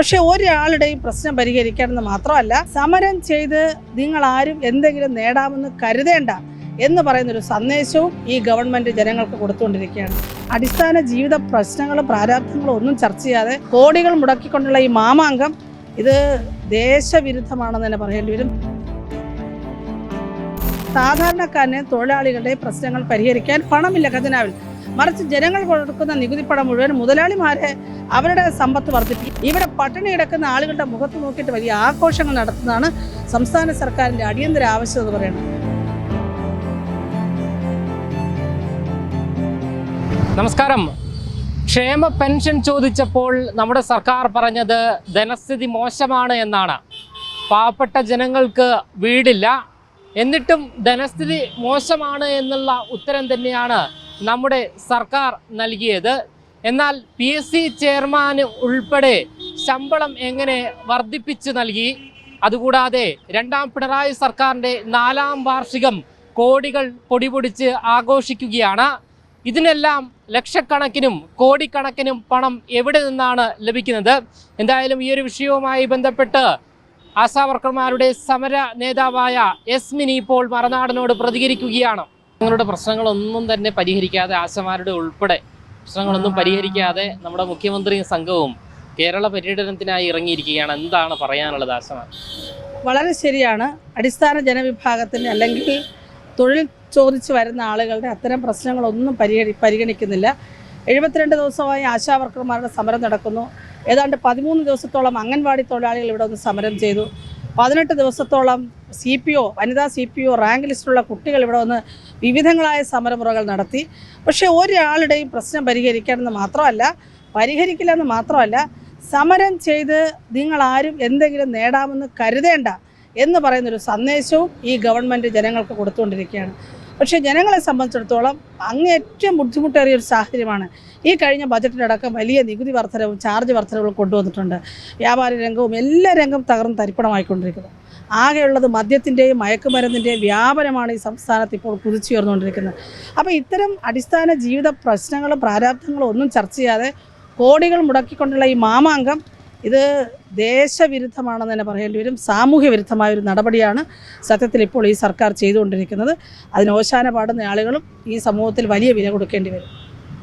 പക്ഷെ ഒരാളുടെയും പ്രശ്നം പരിഹരിക്കണമെന്ന് മാത്രമല്ല സമരം ചെയ്ത് നിങ്ങൾ ആരും എന്തെങ്കിലും നേടാമെന്ന് കരുതേണ്ട എന്ന് പറയുന്നൊരു സന്ദേശവും ഈ ഗവൺമെന്റ് ജനങ്ങൾക്ക് കൊടുത്തുകൊണ്ടിരിക്കുകയാണ്. അടിസ്ഥാന ജീവിത പ്രശ്നങ്ങളും പ്രാരാബ്ദങ്ങളും ഒന്നും ചർച്ച ചെയ്യാതെ കോടികൾ മുടക്കിക്കൊണ്ടുള്ള ഈ മാമാങ്കം ഇത് ദേശവിരുദ്ധമാണെന്ന് തന്നെ പറയേണ്ടി വരും. സാധാരണക്കാരനെ തൊഴിലാളികളുടെ പ്രശ്നങ്ങൾ പരിഹരിക്കാൻ പണമില്ല ഖജനാവിൽ. മറിച്ച് ജനങ്ങൾ കൊടുക്കുന്ന നികുതിപ്പണം പണം മുഴുവൻ മുതലാളിമാരെ അവരുടെ സമ്പത്ത് വർദ്ധിപ്പിക്കും. ഇവിടെ പട്ടിണി കിടക്കുന്ന ആളുകളുടെ മുഖത്ത് നോക്കിയിട്ട് വലിയ ആഘോഷങ്ങൾ നടത്തുന്നതാണ് സംസ്ഥാന സർക്കാരിന്റെ അടിയന്തര ആവശ്യം എന്ന് പറയുന്നത്. നമസ്കാരം. ക്ഷേമ പെൻഷൻ ചോദിച്ചപ്പോൾ നമ്മുടെ സർക്കാർ പറഞ്ഞത് ധനസ്ഥിതി മോശമാണ് എന്നാണ്. പാവപ്പെട്ട ജനങ്ങൾക്ക് വീടില്ല. എന്നിട്ടും ധനസ്ഥിതി മോശമാണ് എന്നുള്ള ഉത്തരം തന്നെയാണ് നമ്മുടെ സർക്കാർ നൽകിയത്. എന്നാൽ പി എസ് സി ചെയർമാന് ഉൾപ്പെടെ ശമ്പളം എങ്ങനെ വർദ്ധിപ്പിച്ച് നൽകി? അതുകൂടാതെ രണ്ടാം പിണറായി സർക്കാരിന്റെ നാലാം വാർഷികം കോടികൾ പൊടിപൊടിച്ച് ആഘോഷിക്കുകയാണ്. ഇതിനെല്ലാം ലക്ഷക്കണക്കിനും കോടിക്കണക്കിനും പണം എവിടെ നിന്നാണ് ലഭിക്കുന്നത്? എന്തായാലും ഈ ഒരു വിഷയവുമായി ബന്ധപ്പെട്ട് ആശാവർക്കർമാരുടെ സമര നേതാവായ എസ് മിനി ഇപ്പോൾ മറനാടനോട് പ്രതികരിക്കുകയാണ്. നിങ്ങളുടെ പ്രശ്നങ്ങളൊന്നും തന്നെ പരിഹരിക്കാതെ ആശമാരുടെ ഉൾപ്പെടെ പ്രശ്നങ്ങളൊന്നും പരിഹരിക്കാതെ നമ്മുടെ മുഖ്യമന്ത്രി സംഘവും കേരള പര്യടനത്തിനായി ഇറങ്ങിയിരിക്കുകയാണ്. എന്താണ് പറയാനുള്ളത് ആശമാർ? വളരെ ശരിയാണ്. അടിസ്ഥാന ജനവിഭാഗത്തിന് അല്ലെങ്കിൽ തൊഴിൽ ചോദിച്ച് വരുന്ന ആളുകളുടെ അത്തരം പ്രശ്നങ്ങളൊന്നും പരിഹരി പരിഗണിക്കുന്നില്ല. എഴുപത്തിരണ്ട് ദിവസമായി ആശാവർക്കർമാരുടെ സമരം നടക്കുന്നു. ഏതാണ്ട് പതിമൂന്ന് ദിവസത്തോളം അംഗൻവാടി തൊഴിലാളികൾ ഇവിടെ ഒന്ന് സമരം ചെയ്തു. പതിനെട്ട് ദിവസത്തോളം സി പി ഒ വനിതാ സി പി ഒ റാങ്ക് ലിസ്റ്റിലുള്ള കുട്ടികൾ ഇവിടെ വന്ന് വിവിധങ്ങളായ സമരമുറകൾ നടത്തി. പക്ഷേ ഒരാളുടെയും പ്രശ്നം പരിഹരിക്കണമെന്ന് മാത്രമല്ല പരിഹരിക്കില്ലെന്ന് മാത്രമല്ല സമരം ചെയ്ത് നിങ്ങളാരും എന്തെങ്കിലും നേടാമെന്ന് കരുതേണ്ട എന്ന് പറയുന്നൊരു സന്ദേശവും ഈ ഗവൺമെന്റ് ജനങ്ങൾക്ക് കൊടുത്തുകൊണ്ടിരിക്കുകയാണ്. പക്ഷേ ജനങ്ങളെ സംബന്ധിച്ചിടത്തോളം അങ്ങേറ്റവും ബുദ്ധിമുട്ടേറിയ ഒരു സാഹചര്യമാണ്. ഈ കഴിഞ്ഞ ബജറ്റിലടക്കം വലിയ നികുതി വർധനവും ചാർജ് വർധനവും കൊണ്ടുവന്നിട്ടുണ്ട്. വ്യാപാര രംഗവും എല്ലാ രംഗവും തകർന്ന് തരിപ്പണമായിക്കൊണ്ടിരിക്കുന്നു. ആകെയുള്ളത് മദ്യത്തിന്റെയും മയക്കുമരുന്നിന്റെയും വ്യാപനമാണ് ഈ സംസ്ഥാനത്ത് ഇപ്പോൾ കുതിച്ചുയർന്നുകൊണ്ടിരിക്കുന്നത്. അപ്പോൾ ഇത്തരം അടിസ്ഥാന ജീവിത പ്രശ്നങ്ങളും പ്രാരാബ്ദങ്ങളും ഒന്നും ചർച്ച ചെയ്യാതെ കോടികൾ മുടക്കിക്കൊണ്ടുള്ള ഈ മാമാങ്കം ഇത് ദേശവിരുദ്ധമാണെന്ന് തന്നെ പറയേണ്ടി വരും. സാമൂഹ്യ വിരുദ്ധമായ ഒരു നടപടിയാണ് സത്യത്തിൽ ഇപ്പോൾ ഈ സർക്കാർ ചെയ്തുകൊണ്ടിരിക്കുന്നത്. അതിന് ഓശാന പാടുന്ന ആളുകളും ഈ സമൂഹത്തിൽ വലിയ വില കൊടുക്കേണ്ടി വരും.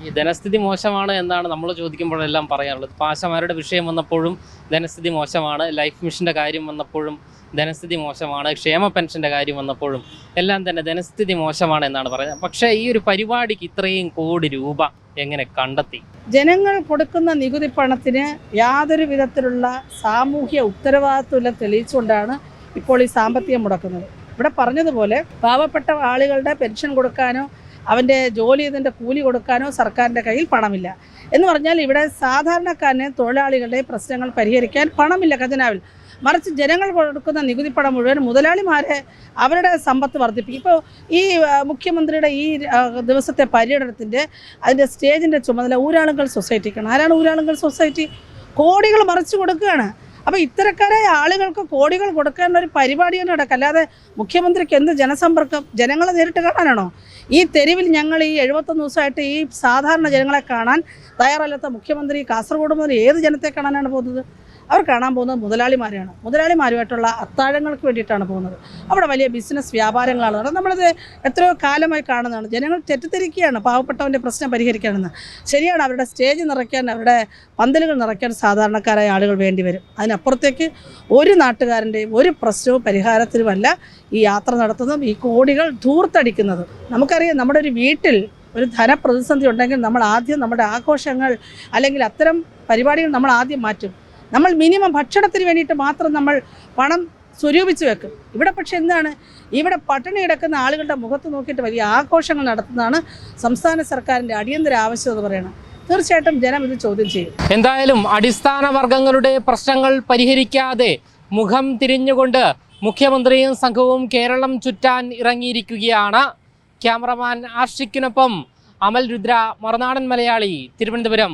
ഈ ധനസ്ഥിതി മോശമാണ് എന്നാണ് നമ്മൾ ചോദിക്കുമ്പോഴെല്ലാം പറയാറുള്ളത്. പാശമാരുടെ വിഷയം വന്നപ്പോഴും ധനസ്ഥിതി മോശമാണ് ലൈഫ് മിഷന്റെ കാര്യം വന്നപ്പോഴും ധനസ്ഥിതി മോശമാണ് ക്ഷേമ പെൻഷന്റെ കാര്യം വന്നപ്പോഴും എല്ലാം തന്നെ ധനസ്ഥിതി മോശമാണ് എന്നാണ് പറയുന്നത്. പക്ഷേ ഈ ഒരു പരിപാടിക്ക് ഇത്രയും കോടി രൂപ എങ്ങനെ കണ്ടെത്തി? ജനങ്ങൾ കൊടുക്കുന്ന നികുതി പണത്തിന് യാതൊരു വിധത്തിലുള്ള സാമൂഹ്യ ഉത്തരവാദിത്വമില്ല തെളിയിച്ചുകൊണ്ടാണ് ഇപ്പോൾ ഈ സാമ്പത്തികം മുടക്കുന്നത്. ഇവിടെ പറഞ്ഞതുപോലെ പാവപ്പെട്ട ആളുകളുടെ പെൻഷൻ കൊടുക്കാനോ അവന്റെ ജോലി ചെയ്തതിന്റെ കൂലി കൊടുക്കാനോ സർക്കാരിന്റെ കയ്യിൽ പണമില്ല. എന്ന് പറഞ്ഞാൽ ഇവിടെ സാധാരണക്കാരനെ തൊഴിലാളികളുടെ പ്രശ്നങ്ങൾ പരിഹരിക്കാൻ പണമില്ല ഖജനാവിൽ. മറിച്ച് ജനങ്ങൾ കൊടുക്കുന്ന നികുതി പണം മുഴുവൻ മുതലാളിമാരെ അവരുടെ സമ്പത്ത് വർദ്ധിപ്പിക്കും. ഇപ്പോൾ ഈ മുഖ്യമന്ത്രിയുടെ ഈ ദിവസത്തെ പര്യടനത്തിന്റെ അതിന്റെ സ്റ്റേജിന്റെ ചുമതല ഊരാളുങ്കൽ സൊസൈറ്റിക്കാണ്. ആരാണ് ഊരാളുങ്കൽ സൊസൈറ്റി? കോടികൾ മറിച്ച് കൊടുക്കുകയാണ്. അപ്പോൾ ഇത്തരക്കാരായ ആളുകൾക്ക് കോടികൾ കൊടുക്കേണ്ട ഒരു പരിപാടി തന്നെ നടക്കുക അല്ലാതെ മുഖ്യമന്ത്രിക്ക് എന്ത് ജനസമ്പർക്കം? ജനങ്ങളെ നേരിട്ട് കാണാനാണോ? ഈ തെരുവിൽ ഞങ്ങൾ ഈ എഴുപത്തൊന്ന് ദിവസമായിട്ട് ഈ സാധാരണ ജനങ്ങളെ കാണാൻ തയ്യാറല്ലാത്ത മുഖ്യമന്ത്രി കാസർഗോഡ് മുതൽ ഏത് ജനത്തെ കാണാനാണ് പോകുന്നത്? അവർ കാണാൻ പോകുന്നത് മുതലാളിമാരെയാണ്. മുതലാളിമാരുമായിട്ടുള്ള അത്താഴങ്ങൾക്ക് വേണ്ടിയിട്ടാണ് പോകുന്നത്. അവിടെ വലിയ ബിസിനസ് വ്യാപാരങ്ങളാണ്. നടക്കുന്നത് നമ്മളിത് എത്രയോ കാലമായി കാണുന്നതാണ്. ജനങ്ങൾ തെറ്റിദ്ധരിക്കുകയാണ് പാവപ്പെട്ടവന്റെ പ്രശ്നം പരിഹരിക്കാനെന്ന്. ശരിയാണ് അവരുടെ സ്റ്റേജ് നിറയ്ക്കാൻ അവരുടെ പന്തലുകൾ നിറയ്ക്കാൻ സാധാരണക്കാരായ ആളുകൾ വേണ്ടി വരും. അതിനപ്പുറത്തേക്ക് ഒരു നാട്ടുകാരന്റെയും ഒരു പ്രശ്നവും പരിഹാരത്തിനുമല്ല ഈ യാത്ര നടത്തുന്നതും. ഈ കോടികൾ ധൂർത്തടിക്കുന്നതും. നമുക്കറിയാം നമ്മുടെ ഒരു വീട്ടിൽ ഒരു ധനപ്രതിസന്ധി ഉണ്ടെങ്കിൽ നമ്മൾ ആദ്യം നമ്മുടെ ആഘോഷങ്ങൾ അല്ലെങ്കിൽ അത്തരം പരിപാടികൾ നമ്മൾ ആദ്യം മാറ്റും. നമ്മൾ മിനിമം ഭക്ഷണത്തിന് വേണ്ടിയിട്ട് മാത്രം നമ്മൾ പണം സ്വരൂപിച്ച് വെക്കും. ഇവിടെ പക്ഷെ എന്താണ്? ഇവിടെ പട്ടിണി കിടക്കുന്ന ആളുകളുടെ മുഖത്ത് നോക്കിയിട്ട് വലിയ ആഘോഷങ്ങൾ നടത്തുന്നതാണ് സംസ്ഥാന സർക്കാരിന്റെ അടിയന്തര ആവശ്യം എന്ന് പറയുന്നത്. തീർച്ചയായിട്ടും ജനം ഇത് ചോദ്യം ചെയ്യും. എന്തായാലും അടിസ്ഥാന വർഗങ്ങളുടെ പ്രശ്നങ്ങൾ പരിഹരിക്കാതെ മുഖം തിരിഞ്ഞുകൊണ്ട് മുഖ്യമന്ത്രിയും സംഘവും കേരളം ചുറ്റാൻ ഇറങ്ങിയിരിക്കുകയാണ്. ക്യാമറമാൻ ആഷിക്കിനൊപ്പം അമൽ രുദ്ര മറുനാടൻ മലയാളി തിരുവനന്തപുരം.